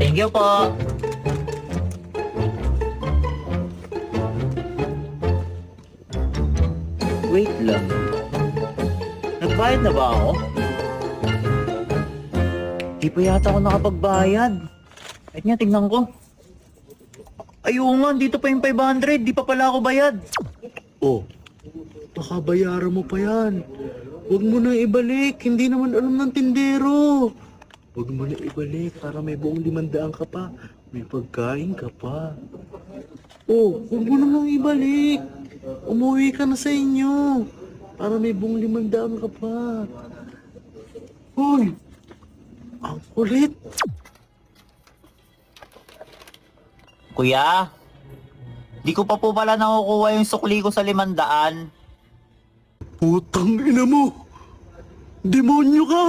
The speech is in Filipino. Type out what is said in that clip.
Thank you po. Wait lang. Nagbayad na ba ako? Di pa yata ako nakapagbayad. Kahit nga, tingnan ko. Ay, oo nga, dito pa yung 500. Di pa pala ako bayad. Oh, baka bayaran mo pa yan. Huwag mo na ibalik, hindi naman alam ng tindero. Huwag mo na ibalik para may buong limandaan ka pa. May pagkain ka pa. Oh, huwag mo na ibalik. Umuwi ka na sa inyo. Para may buong limandaan ka pa. Hoy, ang kulit. Kuya, di ko pa po pala nakukuha yung sukli ko sa limandaan. Putang ina mo! Demonyo ka!